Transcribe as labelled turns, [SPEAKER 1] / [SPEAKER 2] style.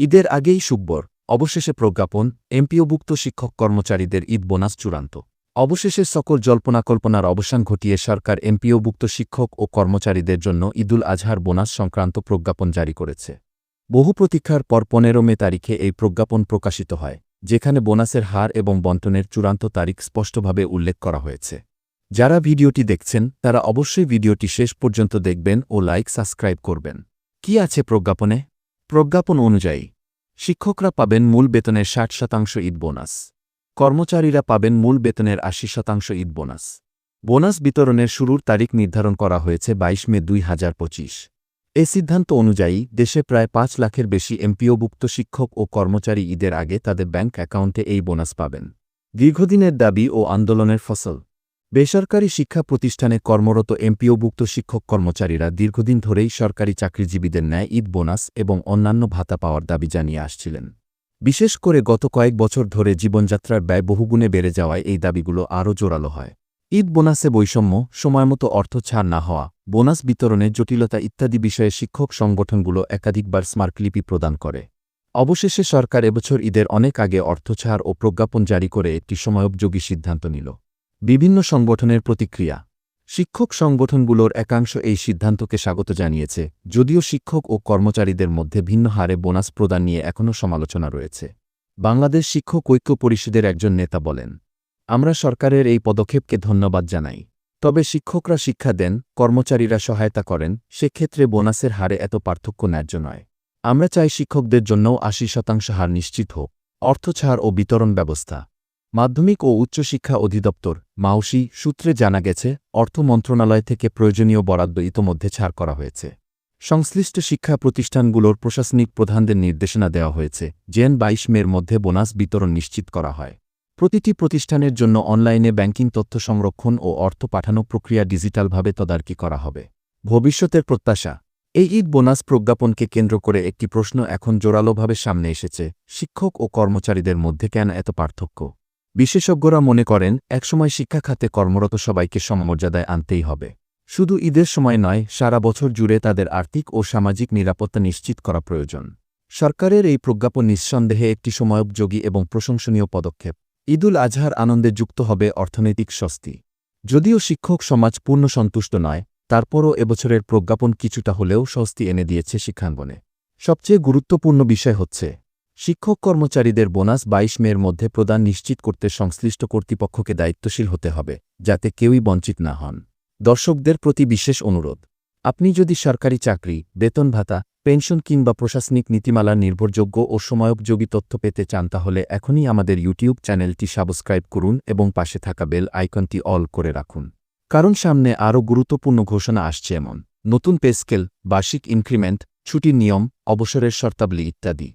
[SPEAKER 1] ঈদের আগেই সুব্বর, অবশেষে প্রজ্ঞাপন, এমপিওভুক্ত শিক্ষক কর্মচারীদের ঈদ বোনাস চূড়ান্ত। অবশেষে সকল জল্পনা কল্পনার অবসান ঘটিয়ে সরকার এমপিওভুক্ত শিক্ষক ও কর্মচারীদের জন্য ঈদুল আজহার বোনাস সংক্রান্ত প্রজ্ঞাপন জারি করেছে। বহু প্রতীক্ষার পর পনেরো মে তারিখে এই প্রজ্ঞাপন প্রকাশিত হয়, যেখানে বোনাসের হার এবং বন্টনের চূড়ান্ত তারিখ স্পষ্টভাবে উল্লেখ করা হয়েছে। যারা ভিডিওটি দেখছেন, তারা অবশ্যই ভিডিওটি শেষ পর্যন্ত দেখবেন ও লাইক সাবস্ক্রাইব করবেন। কি আছে প্রজ্ঞাপনে? প্রজ্ঞাপন অনুযায়ী, শিক্ষকরা পাবেন মূল বেতনের ষাট শতাংশ ঈদ বোনাস। কর্মচারীরা পাবেন মূল বেতনের আশি শতাংশ ঈদ বোনাস। বোনাস বিতরণের শুরুর তারিখ নির্ধারণ করা হয়েছে বাইশ মে দুই হাজার পঁচিশ। এ সিদ্ধান্ত অনুযায়ী, দেশে প্রায় পাঁচ লাখের বেশি এমপিওভুক্ত শিক্ষক ও কর্মচারী ঈদের আগে তাদের ব্যাংক অ্যাকাউন্টে এই বোনাস পাবেন। দীর্ঘদিনের দাবি ও আন্দোলনের ফসল। বেসরকারি শিক্ষা প্রতিষ্ঠানে কর্মরত এমপিওভুক্ত শিক্ষক কর্মচারীরা দীর্ঘদিন ধরেই সরকারি চাকরিজীবীদের ন্যায় ঈদ বোনাস এবং অন্যান্য ভাতা পাওয়ার দাবি জানিয়ে আসছিলেন। বিশেষ করে গত কয়েক বছর ধরে জীবনযাত্রার ব্যয় বহুগুণে বেড়ে যাওয়ায় এই দাবিগুলো আরও জোরালো হয়। ঈদ বোনাসে বৈষম্য, সময়মতো অর্থ ছাড় না হওয়া, বোনাস বিতরণে জটিলতা ইত্যাদি বিষয়ে শিক্ষক সংগঠনগুলো একাধিকবার স্মারকলিপি প্রদান করে। অবশেষে সরকার এবছর ঈদের অনেক আগে অর্থছাড় ও প্রজ্ঞাপন জারি করে একটি সময়োপযোগী সিদ্ধান্ত নিল। বিভিন্ন সংগঠনের প্রতিক্রিয়া। শিক্ষক সংগঠনগুলোর একাংশ এই সিদ্ধান্তকে স্বাগত জানিয়েছে, যদিও শিক্ষক ও কর্মচারীদের মধ্যে ভিন্ন হারে বোনাস প্রদান নিয়ে এখনও সমালোচনা রয়েছে। বাংলাদেশ শিক্ষক ঐক্য পরিষদের একজন নেতা বলেন, আমরা সরকারের এই পদক্ষেপকে ধন্যবাদ জানাই। তবে শিক্ষকরা শিক্ষা দেন, কর্মচারীরা সহায়তা করেন, সেক্ষেত্রে বোনাসের হারে এত পার্থক্য ন্যায্য নয়। আমরা চাই শিক্ষকদের জন্যও আশি শতাংশ হার নিশ্চিত হোক অর্থছাড় ও বিতরণ ব্যবস্থা। মাধ্যমিক ও উচ্চশিক্ষা অধিদপ্তর, মাউসি সূত্রে জানা গেছে, অর্থ মন্ত্রণালয় থেকে প্রয়োজনীয় বরাদ্দ ইতোমধ্যে ছাড় করা হয়েছে। সংশ্লিষ্ট শিক্ষা প্রতিষ্ঠানগুলোর প্রশাসনিক প্রধানদের নির্দেশনা দেওয়া হয়েছে, জেন বাইশ মের মধ্যে বোনাস বিতরণ নিশ্চিত করা হয়। প্রতিটি প্রতিষ্ঠানের জন্য অনলাইনে ব্যাংকিং তথ্য সংরক্ষণ ও অর্থ পাঠানো প্রক্রিয়া ডিজিটালভাবে তদারকি করা হবে। ভবিষ্যতের প্রত্যাশা। এই ঈদ বোনাস প্রজ্ঞাপনকে কেন্দ্র করে একটি প্রশ্ন এখন জোরালোভাবে সামনে এসেছে, শিক্ষক ও কর্মচারীদের মধ্যে কেন এত পার্থক্য? বিশেষজ্ঞরা মনে করেন, একসময় শিক্ষা খাতে কর্মরত সবাইকে সমমর্যাদায় আনতেই হবে। শুধু ঈদের সময় নয়, সারা বছর জুড়ে তাদের আর্থিক ও সামাজিক নিরাপত্তা নিশ্চিত করা প্রয়োজন। সরকারের এই প্রজ্ঞাপন নিঃসন্দেহে একটি সময়োপযোগী এবং প্রশংসনীয় পদক্ষেপ। ঈদুল আজহার আনন্দে যুক্ত হবে অর্থনৈতিক স্বস্তি। যদিও শিক্ষক সমাজ পূর্ণ সন্তুষ্ট নয়, তারপরও এবছরের প্রজ্ঞাপন কিছুটা হলেও স্বস্তি এনে দিয়েছে শিক্ষাঙ্গনে। সবচেয়ে গুরুত্বপূর্ণ বিষয় হচ্ছে শিক্ষক কর্মচারীদের বোনাস বাইশ মের মধ্যে প্রদান নিশ্চিত করতে সংশ্লিষ্ট কর্তৃপক্ষকে দায়িত্বশীল হতে হবে, যাতে কেউই বঞ্চিত না হন। দর্শকদের প্রতি বিশেষ অনুরোধ। আপনি যদি সরকারি চাকরি, বেতন ভাতা, পেনশন কিংবা প্রশাসনিক নীতিমালার নির্ভরযোগ্য ও সময়োপযোগী তথ্য পেতে চান তাহলে এখনই আমাদের ইউটিউব চ্যানেলটি সাবস্ক্রাইব করুন এবং পাশে থাকা বেল আইকনটি অল করে রাখুন। কারণ সামনে আরও গুরুত্বপূর্ণ ঘোষণা আসছে এমন। নতুন পেস্কেল বার্ষিক ইনক্রিমেন্ট, ছুটির নিয়ম, অবসরের শর্তাবলী ইত্যাদি।